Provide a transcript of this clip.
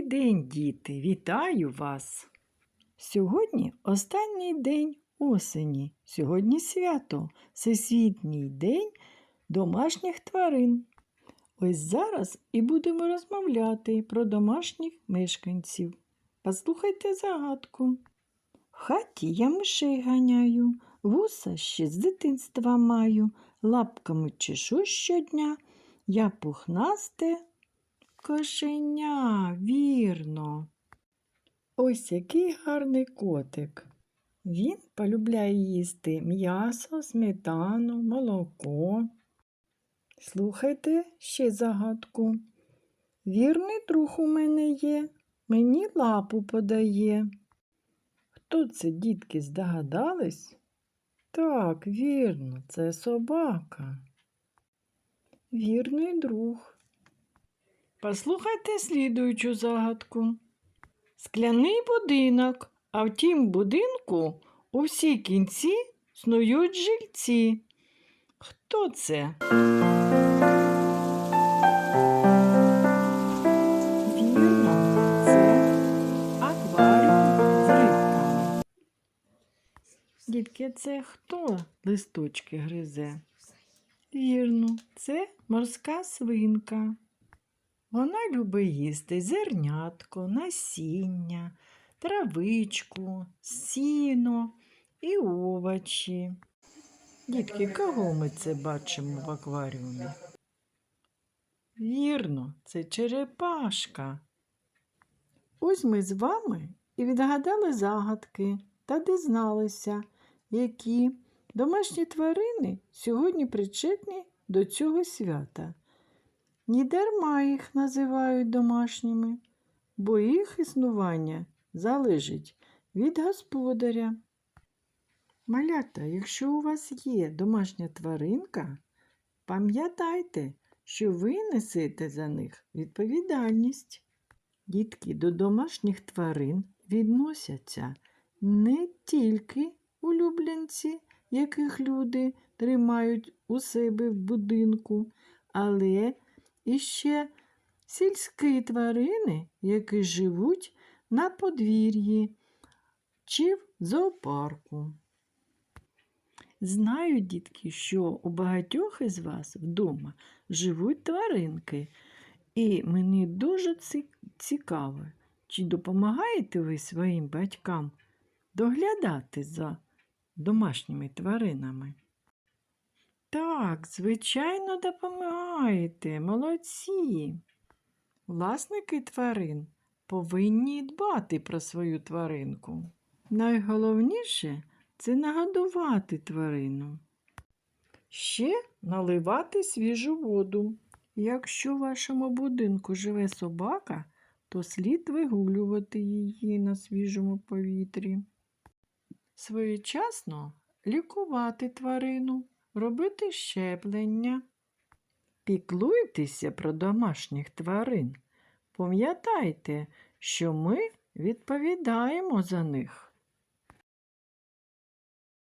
Добрий день, діти! Вітаю вас! Сьогодні останній день осені. Сьогодні свято, Всесвітній день домашніх тварин. Ось зараз і будемо розмовляти про домашніх мешканців. Послухайте загадку. В хаті я мишей ганяю, вуса ще з дитинства маю, лапками чешу щодня, я пухнасте кошеня. Ось який гарний котик. Він полюбляє їсти м'ясо, сметану, молоко. Слухайте ще загадку. Вірний друг у мене є, мені лапу подає. Хто це, дітки, здогадались? Так, вірно, це собака. Вірний друг. Послухайте слідуючу загадку. Скляний будинок, а в тім будинку у всі кінці снують жильці. Хто це? Дітки, це хто листочки гризе? Вірно, це морська свинка. Вона любить їсти зернятко, насіння, травичку, сіно і овочі. Дітки, кого ми це бачимо в акваріумі? Вірно, це черепашка. Ось ми з вами і відгадали загадки та дізналися, які домашні тварини сьогодні причетні до цього свята. Ні дарма їх називають домашніми, бо їх існування залежить від господаря. Малята, якщо у вас є домашня тваринка, пам'ятайте, що ви несете за них відповідальність. Дітки до домашніх тварин відносяться не тільки улюбленці, яких люди тримають у себе в будинку, але і ще сільські тварини, які живуть на подвір'ї чи в зоопарку. Знаю, дітки, що у багатьох із вас вдома живуть тваринки, і мені дуже цікаво, чи допомагаєте ви своїм батькам доглядати за домашніми тваринами? Так, звичайно, допомагаєте, молодці. Власники тварин повинні дбати про свою тваринку. Найголовніше це нагодувати тварину. Ще наливати свіжу воду. Якщо в вашому будинку живе собака, то слід вигулювати її на свіжому повітрі. Своєчасно лікувати тварину, робити щеплення. Піклуйтеся про домашніх тварин. Пам'ятайте, що ми відповідаємо за них.